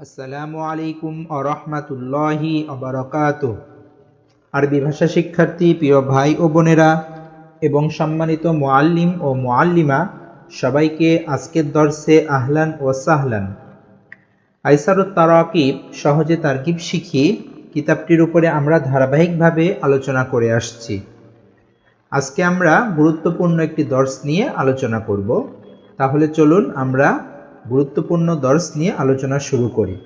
আসসালামু আলাইকুম আরহামাতুল্লাহি আবরকাত আরবি ভাষা শিক্ষার্থী, প্রিয় ভাই ও বোনেরা এবং সম্মানিত মোয়াল্লিম ও মোয়াল্লিমা সবাইকে আজকের দর্শে আহলান ও সাহলান। আইসারুত তারাকিব সহজে তারকিব শিখি কিতাবটির উপরে আমরা ধারাবাহিকভাবে আলোচনা করে আসছি। আজকে আমরা গুরুত্বপূর্ণ একটি দর্শ নিয়ে আলোচনা করব। তাহলে চলুন আমরা গুরুত্বপূর্ণ দর্শ নিয়ে আলোচনা শুরু করি।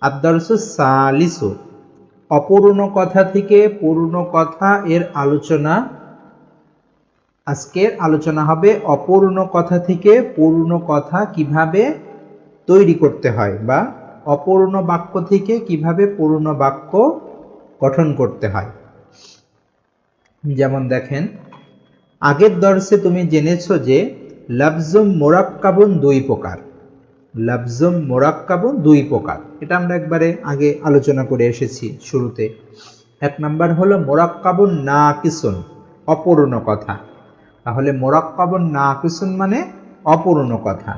আদর্শু সালিসু অপূর্ণ কথা থেকে পূর্ণ কথা এর আলোচনা। আজকের আলোচনা হবে অপূর্ণ কথা থেকে পূর্ণ কথা কীভাবে তৈরি করতে হয় বা অপূর্ণ বাক্য থেকে কীভাবে পূর্ণ বাক্য গঠন করতে হয়। যেমন দেখেন, আগের দর্শে তুমি জেনেছো যে, লাফজুম মোরাক্কাবুন দুই প্রকার। লাফজুম মোরাক্কাবুন দুই প্রকার। এটা আমরা একবারে আগে আলোচনা করে এসেছি শুরুতে। এক নাম্বার হলো মোরাক্কাবুন না কিসুন অপূর্ণ কথা। তাহলে মোরাক্কাবুন না কিসুন মানে অপূর্ণ কথা।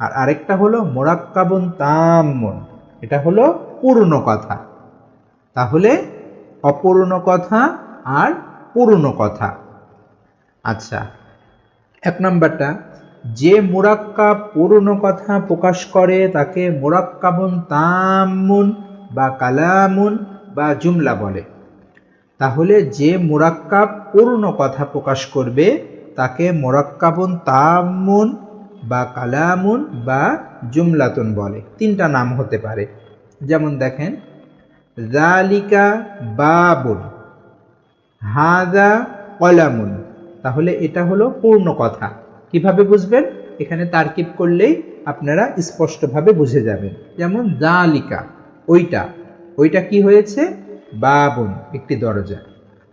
আর আরেকটা হলো মোরাক্কাবুন তাম্মুন, এটা হলো পূর্ণ কথা। তাহলে অপূর্ণ কথা আর পূর্ণ কথা। আচ্ছা এক নাম্বারটা যে মোরাক্কাব পূর্ণ কথা প্রকাশ করে, তাকে মোরাক্কাবুন তামুন বা কালামুন বা জুমলা বলে। তাহলে যে মোরাক্কাব পূর্ণ কথা প্রকাশ করবে, তাকে মোরাক্কাবুন তামুন বা কালামুন বা জুমলাতুন বলে। তিনটা নাম হতে পারে। যেমন দেখেন জালিকা বাবুন হাদা কলামুন। তাহলে এটা হলো পূর্ণ কথা। কীভাবে বুঝবেন? এখানে তারকিব করলেই আপনারা স্পষ্টভাবে বুঝে যাবেন। যেমন জালিকা, ওইটা। ওইটা কি হয়েছে? বাবুন, একটি দরজা।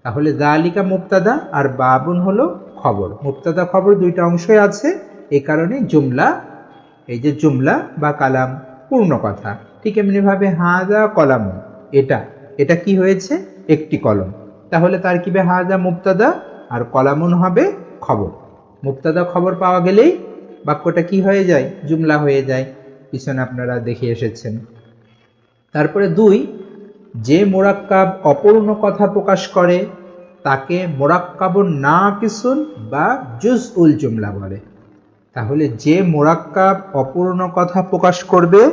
তাহলে জালিকা মুক্তাদা আর বাবুন হলো খবর। মুক্তাদা খবর দুইটা অংশই আছে। এই কারণে জুমলা, এই যে জুমলা বা কালাম, পূর্ণ কথা। ঠিক এমনিভাবে হাজা কলাম, এটা। এটা কি হয়েছে? একটি কলম। তাহলে তার কিবে হাজা মুক্তাদা আর কলামুন হবে খবর। মুক্তাদা খবর পাওয়া গেলেই বাক্যটা কি হয়ে যায়? জুমলা হয়ে যায়। পিছনে আপনারা দেখে এসেছেন। তারপরে দুই, যে মোরাক্কাব অপূর্ণ কথা প্রকাশ করে, তাকে মোরাক্কাবুন না কিসুন বা জুজ উল জুমলা বলে। তাহলে যে মোরাক্কাব অপূর্ণ কথা প্রকাশ করবে,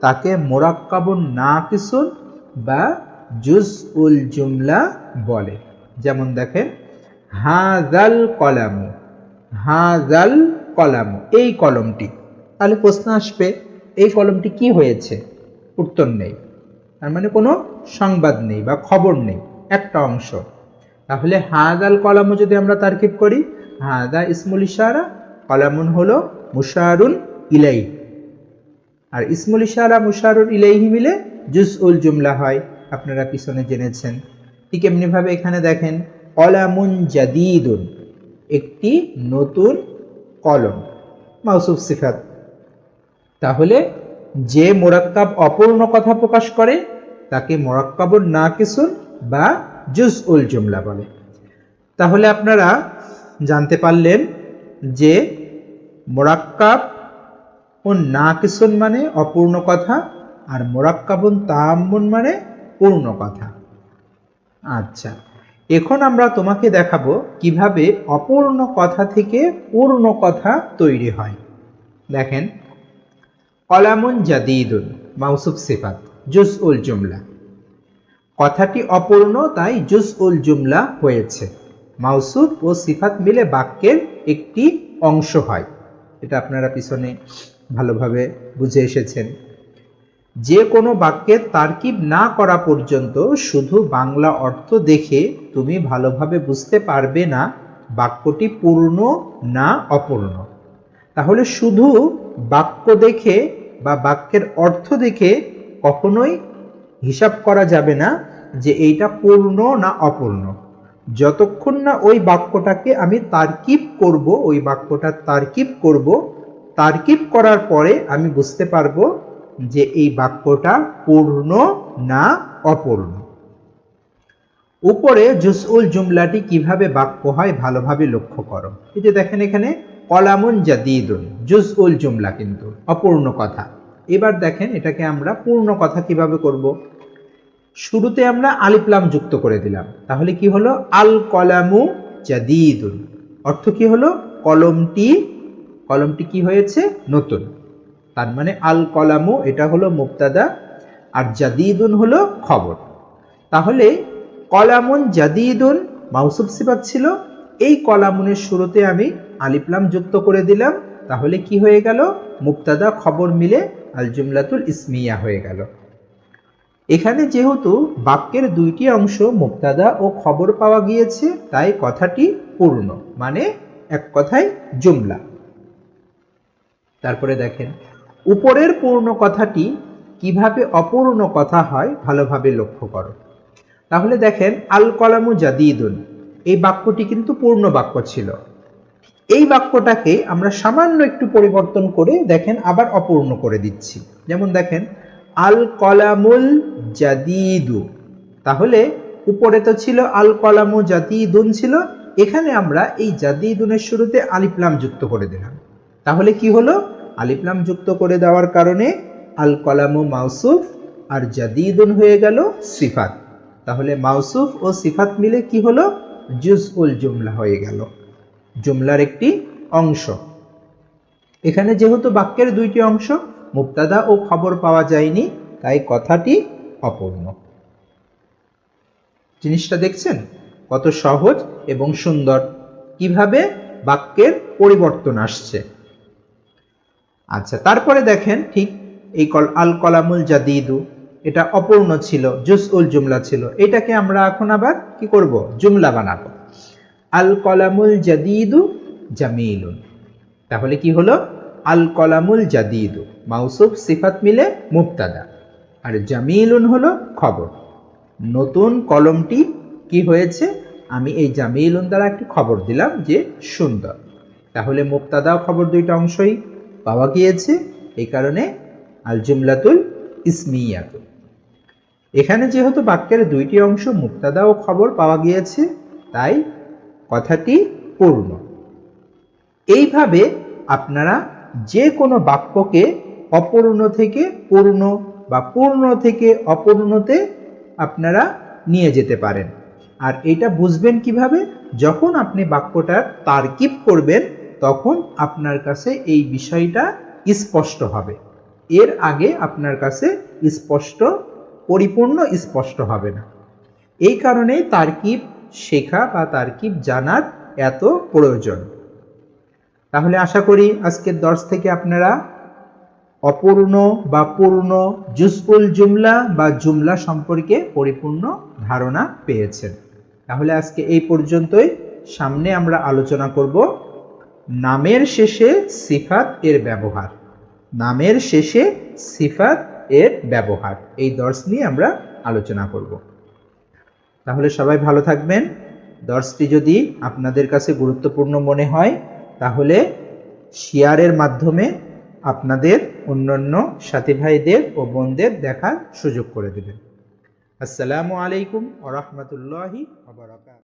তাকে মোরাক্কাবুন না কিসুন বা জুজ উল জুমলা বলে। যেমন দেখেন হাজাল কলামু হাজাল কলাম, এই কলমটি। তাহলে প্রশ্ন আসবে, এই কলমটি কি হয়েছে? উত্তর নেই। তার মানে কোনো সংবাদ নেই বা খবর নেই, একটা অংশ। তাহলে হাজাল কলামও যদি আমরা তারকিব করি হাদা ইসমুল ইশারা, কলামুন হলো মুশারুন ইলাই আর ইসমুল ইশারা, মুশারুন ইলাইহি মিলে জুস উল জুমলা হয়, আপনারা পিছনে জেনেছেন। ঠিক এমনিভাবে এখানে দেখেন, কলামুন জাদিদুন। একটি নতুন কলম, মাউসুফ সিফাত। তাহলে যে মোরাক্কাব অপূর্ণ কথা প্রকাশ করে, তাকে মোরাক্কাবুন না কিসুন বা জুজ উল জুমলা বলে। তাহলে আপনারা জানতে পারলেন যে মোরাক্কাব ও না কিসুন মানে অপূর্ণ কথা, আর মোরাক্কাবুন তাম্মুন মানে পূর্ণ কথা। আচ্ছা। এখন আমরা তোমাকে দেখাবো কীভাবে অপূর্ণ কথা থেকে পূর্ণ কথা তৈরি হয়। দেখেন, কলামুন জাদিদুন, মাউসুফ সিফাত জুস উল জুমলা। কথাটি অপূর্ণ, তাই জুস উল জুমলা হয়েছে। মাউসুফ ও সিফাত মিলে বাক্যের একটি অংশ হয়। এটা আপনারা পিছনে ভালোভাবে বুঝে এসেছেন। যে কোনো বাক্যের তারকিব না করা পর্যন্ত শুধু বাংলা অর্থ দেখে তুমি ভালোভাবে বুঝতে পারবে না বাক্যটি পূর্ণ না অপূর্ণ। তাহলে শুধু বাক্য দেখে বা বাক্যের অর্থ দেখে কখনোই হিসাব করা যাবে না যে এইটা পূর্ণ না অপূর্ণ। যতক্ষণ না ওই বাক্যটাকে আমি তারকিব করব, ওই বাক্যটা তারকিব করব, তারকিব করার পরে আমি বুঝতে পারব যে এই বাক্যটা পূর্ণ না অপূর্ণ। উপরে জুসউল জুমলাটি কীভাবে বাক্য হয় ভালোভাবে লক্ষ্য করো। এই যে দেখেন এখানে, কলামুন জাদিদুন, জুসউল জুমলা কিন্তু, অপূর্ণ কথা। এবার দেখেন এটাকে আমরা পূর্ণ কথা কীভাবে করব? শুরুতে আমরা আলিপ্লাম যুক্ত করে দিলাম। তাহলে কি হলো? আল কলামু জাদিদুন। অর্থ কি হলো? কলমটি কলমটি কি হয়েছে? নতুন। তার মানে আল কলামু, এটা হলো মুক্তাদা আর জাদিদুন হলো খবর। তাহলে কলামুন, জাদিদুন মাউসুফ সিফাত ছিল। এই কলামুনের শুরুতে আমি আলিপ্লাম যুক্ত করে দিলাম। তাহলে কি হয়ে গেল? মুক্তাদা খবর মিলে আল জুমলাতুল ইসমিয়া হয়ে গেল। এখানে যেহেতু বাক্যের দুইটি অংশ মুক্তাদা ও খবর পাওয়া গিয়েছে, তাই কথাটি পূর্ণ মানে এক কথায় জুমলা। তারপরে দেখেন উপরের পূর্ণ কথাটি কীভাবে অপূর্ণ কথা হয় ভালোভাবে লক্ষ্য করো। তাহলে দেখেন, আল কলামু জাদিদুন, এই বাক্যটি কিন্তু পূর্ণ বাক্য ছিল। এই বাক্যটাকে আমরা সামান্য একটু পরিবর্তন করে দেখেন, আবার অপূর্ণ করে দিচ্ছি। যেমন দেখেন, আল কলামুল জাদিদু। তাহলে উপরে তো ছিল আল কলামু জাদিদুন ছিল, এখানে আমরা এই জাদিদুনের শুরুতে আলিফলাম যুক্ত করে দিলাম। তাহলে কি হলো? আলিফলাম যুক্ত করে দেওয়ার কারণে আল কলামু মাউসুফ আর জাদিদুন হয়ে গেল সিফাত। তাহলে মাউসুফ ও সিফাত মিলে কি হলো? জুজ উল জুমলা হয়ে গেল। জুমলার একটি অংশ। এখানে যেহেতু বাক্যের দুইটি অংশ মুক্তাদা ও খবর পাওয়া যায়নি, তাই কথাটি অপূর্ণ। জিনিসটা দেখছেন? কত সহজ এবং সুন্দর। কীভাবে বাক্যের পরিবর্তন আসছে? আচ্ছা তারপরে দেখেন ঠিক এই কল, আল কলামুল জাদিদু, এটা অপূর্ণ ছিল জুস উল জুমলা ছিল। এটাকে আমরা এখন আবার কি করব? জুমলা বানাবো। আল কলামুল জাদিদু জামিলুন। তাহলে কি হলো? আল কলামুল জাদিদু, মাউসুফ সিফাত মিলে মুক্তাদা আর জামিলুন হলো খবর। নতুন কলমটি কি হয়েছে? আমি এই জামিলুন দ্বারা একটি খবর দিলাম যে সুন্দর। তাহলে মুক্তাদা খবর দুইটা অংশই পাওয়া গিয়েছে এই কারণে আল জুমলাতুল ইসমিয়াতুল এখানে যেহেতু বাক্যের দুইটি অংশ মুক্তাদা ও খবর পাওয়া গিয়েছে, তাই কথাটি পূর্ণ। এইভাবে আপনারা যে কোনো বাক্যকে অপূর্ণ থেকে পূর্ণ বা পূর্ণ থেকে অপূর্ণতে আপনারা নিয়ে যেতে পারেন। আর এটা বুঝবেন কীভাবে? যখন আপনি বাক্যটার তারকিব করবেন তখন আপনার কাছে এই বিষয়টা স্পষ্ট হবে। এর আগে আপনার কাছে স্পষ্ট, পরিপূর্ণ স্পষ্ট হবে না। এই কারণে তারকিব শেখা বা তারকিব জানার এত প্রয়োজন। তাহলে আশা করি আজকের দর্শ থেকে আপনারা অপূর্ণ বা পূর্ণ জুসফুল জুমলা বা জুমলা সম্পর্কে পরিপূর্ণ ধারণা পেয়েছেন। তাহলে আজকে এই পর্যন্তই। সামনে আমরা আলোচনা করব নামের শেষে সিফাত এর ব্যবহার। নামের শেষে সিফাত এর ব্যবহার। এই দর্শ নিয়ে আমরা আলোচনা করব। তাহলে সবাই ভালো থাকবেন। দর্শটি যদি আপনাদের কাছে গুরুত্বপূর্ণ মনে হয়, তাহলে শেয়ারের মাধ্যমে আপনাদের অন্যান্য সাথী ভাইদের ও বোনদের দেখার সুযোগ করে দেবেন। আসসালামু আলাইকুম আ